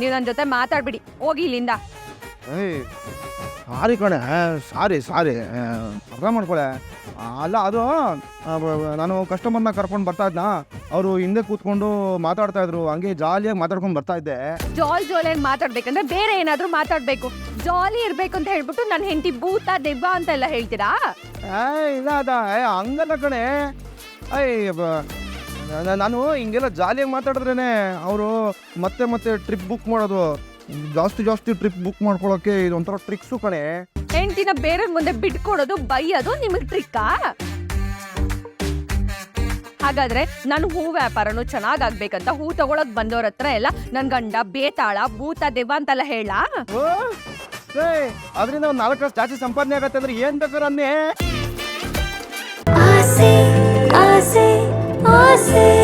ನೀವು ನನ್ನ ಜೊತೆ ಮಾತಾಡ್ಬಿಡಿ. ಹೋಗಿ ಇಲ್ಲಿಂದ. ಏಯ್ ಸಾರಿ ಕಣೆ ಸಾರಿ ಸಾರಿ. ಅರ್ಥ ಮಾಡ್ಕೊಳೆ. ಅಲ್ಲ ಅದು ಆ, ಬ- ಬ- ನಾನು ಕಸ್ಟಮರ್ನ ಕರ್ಕೊಂಡು ಬರ್ತಾ ಇದ್ನ? ಅವರು ಹಿಂದೆ ಕೂತ್ಕೊಂಡು ಮಾತಾಡ್ತಾ ಇದ್ರು. ಹಂಗೆ ಜಾಲಿಯಾಗಿ ಮಾತಾಡ್ಕೊಂಡು ಬರ್ತಾ ಇದ್ದೆ. ಜಾಲ್ ಜಾಲಿಯಾಗಿ ಮಾತಾಡ್ಬೇಕಂದ್ರೆ ಬೇರೆ ಏನಾದರೂ ಮಾತಾಡ್ಬೇಕು. ಜಾಲಿ ಇರ್ಬೇಕು ಅಂತ ಹೇಳ್ಬಿಟ್ಟು ನನ್ನ ಹೆಂಡತಿ ಭೂತ ದೆವ್ವ ಅಂತ ಎಲ್ಲ ಹೇಳ್ತೀರಾ? ಏ ಇಲ್ಲ ಅದ ಏ ಹಂಗಲ್ಲ ಕಣೆ. ಅಯ್ಯ ನಾ- ನಾನು ಹಿಂಗೆಲ್ಲ ಜಾಲಿಯಾಗಿ ಮಾತಾಡಿದ್ರೇನೆ ಅವರು ಮತ್ತೆ ಮತ್ತೆ ಟ್ರಿಪ್ ಬುಕ್ ಮಾಡೋದು. ಜಾಸ್ತಿ ಜಾಸ್ತಿ ಟ್ರಿಪ್ ಬುಕ್ ಮಾಡ್ಕೊಳ್ಳೋಕೆ ಇದೊಂಥರ ಟ್ರಿಕ್ಸು ಕಣೆ. ಹೆಂಡತಿನ ಬೇರೆ ಮುಂದೆ ಬಿಟ್ಕೊಡೋದು ಬೈಯೋದು ನಿಮಗೆ ಟ್ರಿಕ್ಕಾ ಹಾಗಾದ್ರೆ ನನ್ನ ಹೂ ವ್ಯಾಪಾರನು ಚೆನ್ನಾಗಾಗ್ಬೇಕಂತ ಹೂ ತಗೊಳಕ್ ಬಂದವ್ರ ಹತ್ರ ಎಲ್ಲ ನನ್ ಗಂಡ ಬೇತಾಳ ಭೂತ ದೆವ್ವ ಅಂತೆಲ್ಲ ಹೇಳ? ಅದರಿಂದ ಒಂದು ನಾಲ್ಕು ಜಾಸ್ತಿ ಸಂಪಾದನೆ ಆಗತ್ತೆ ಅಂದ್ರೆ ಏನ್ ಬೇಕಾದ್ರೆ ಅನ್ನೇ? I see.